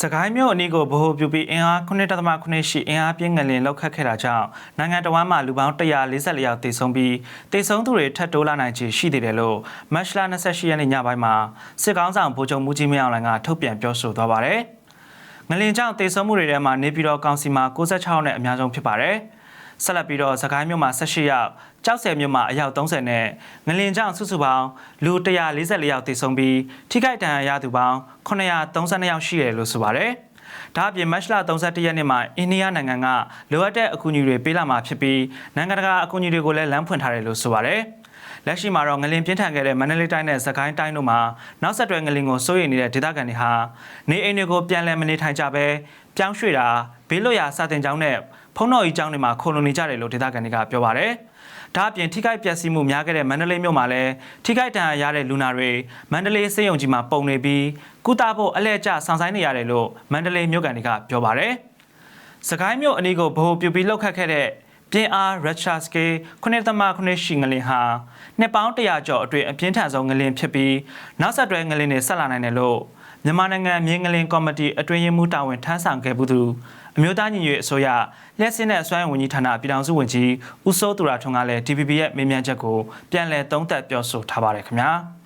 စကိုင်းမြို့အနီးကိုဗဟိုပြုပြီးအင်အား9.8ရှိအင်အားပြင်းငလင်လောက်ခတ်ခဲ့တာကြောင့်နိုင်ငံတော်ဝန်မှလူပေါင်း144ယောက်သေဆုံးပြီးသေဆုံးသူတွေထပ်တိုးလာနိုင်ခြေရှိသေးတယ်လို့မတ်လ28ရက်နေ့ညပိုင်းမှာစစ်ကောင်းဆောင်ဗိုလ်ချုပ်မူကြီးမင်းအောင်လှိုင်ကထုတ်ပြန်ပြောဆိုသွားပါတယ်။ငလင်ကြောင့်သေဆုံးမှုတွေထဲမှာနေပြည်တော်ကောင်စီမှာ96ယောက်နဲ့အများဆုံးဖြစ်ပါတယ်။ ဆက်လက်ပြီးတော့စကိုင်းမြို့မှာ18ယောက်ကြောက်ဆယ်မြို့မှာအယောက်30နဲ့ငလင်ကြောင့်စုစုပေါင်းလူ144ယောက်သေဆုံးပြီးထိခိုက်ဒဏ်ရာရသူပေါင်း932ယောက်ရှိတယ်လို့ဆိုပါတယ်။ဒါအပြင်မတ်လ31ရက်နေ့မှာအိန္ဒိယနိုင်ငံကလိုအပ်တဲ့အကူအညီတွေပေးလာမှာဖြစ်ပြီးနိုင်ငံတကာအကူအညီတွေကိုလည်းလမ်းဖွင့်ထားတယ်လို့ဆိုပါတယ်။လက်ရှိမှာတော့ငလင်ပြင်းထန်ခဲ့တဲ့မန္တလေးတိုင်းနဲ့စကိုင်းတိုင်းတို့မှာနောက်ဆက်တွဲငလင်ကိုစိုးရိမ်နေတဲ့ဒေသခံတွေဟာနေအိမ်တွေကိုပြန်လည်မနေထိုင်ကြဘဲပြောင်းရွှေ့တာဘေးလွတ်ရာစာတင်ကျောင်းနဲ့ဖုံး တော်ကြီးကျောင်းတွေမှာခိုလုံနေကြတယ်လို့ဒေသခံတွေကပြောပါတယ်။ဒါအပြင်ထိခိုက်ပျက်စီးမှုများခဲ့တဲ့မန္တလေးမြို့မှာလည်းထိခိုက်ဒဏ်ရာရတဲ့လူနာတွေမန္တလေးစေယုံကြီးမှာပုံနေပြီးကုသဖို့အလဲကျဆောင်ဆိုင်နေရတယ်လို့မန္တလေးမြို့ကန်တွေကပြောပါတယ်။စကိုင်းမြို့အနီးကိုဗဟိုပြုပြီးလှုပ်ခတ်ခဲ့တဲ့ပြင်းအား Russia scale 9.9ရှိငလင်ဟာနှစ်ပေါင်း100ကျော်အတွင်းအပြင်းထန်ဆုံးငလင်ဖြစ်ပြီးနောက်ဆက်တွဲငလင်တွေဆက်လာနိုင်တယ်လို့ မြန်မာနိုင်ငံမြင်းငလင်ကော်မတီအတွင်းရေးမှူးတာဝန်ထမ်းဆောင်ခဲ့မှုသူအမျိုးသားညီညွတ်ရေးအစိုးရလျှက်စင်းတဲ့အစွမ်းဝန်ကြီးဌာနပြည်ထောင်စုဝန်ကြီးဦးစိုးသူရထွန်းကလည်း DPP ရဲ့မေးမြန်းချက်ကိုပြန်လည်သုံးသပ်ပြောဆိုထားပါတယ်ခင်ဗျာ။